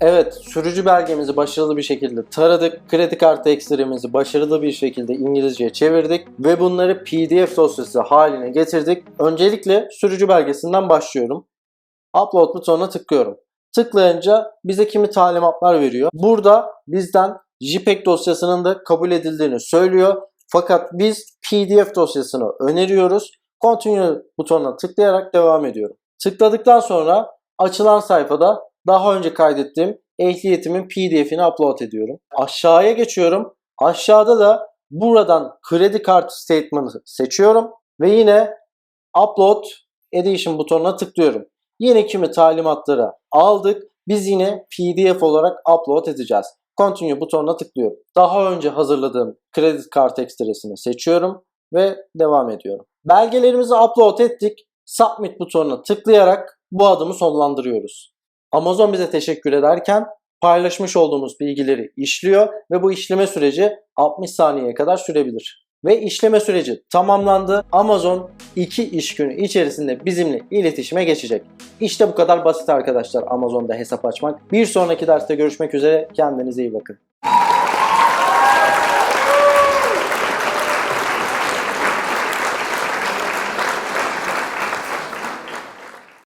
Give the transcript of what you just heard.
Evet, sürücü belgemizi başarılı bir şekilde taradık. Kredi kartı ekstremizi başarılı bir şekilde İngilizceye çevirdik ve bunları PDF dosyası haline getirdik. Öncelikle sürücü belgesinden başlıyorum. Upload butonuna tıklıyorum. Tıklayınca bize kimi talimatlar veriyor. Burada bizden JPEG dosyasının da kabul edildiğini söylüyor. Fakat biz PDF dosyasını öneriyoruz. Continue butonuna tıklayarak devam ediyorum. Tıkladıktan sonra açılan sayfada daha önce kaydettiğim ehliyetimin PDF'ini upload ediyorum. Aşağıya geçiyorum. Aşağıda da buradan kredi kartı statement'ı seçiyorum ve yine upload edition butonuna tıklıyorum. Yine kimi talimatları aldık. Biz yine PDF olarak upload edeceğiz. Continue butonuna tıklıyorum. Daha önce hazırladığım kredi kartı ekstresini seçiyorum ve devam ediyorum. Belgelerimizi upload ettik. Submit butonuna tıklayarak bu adımı sonlandırıyoruz. Amazon bize teşekkür ederken paylaşmış olduğumuz bilgileri işliyor ve bu işleme süreci 60 saniyeye kadar sürebilir. Ve işleme süreci tamamlandı. Amazon 2 iş günü içerisinde bizimle iletişime geçecek. İşte bu kadar basit arkadaşlar Amazon'da hesap açmak. Bir sonraki derste görüşmek üzere. Kendinize iyi bakın.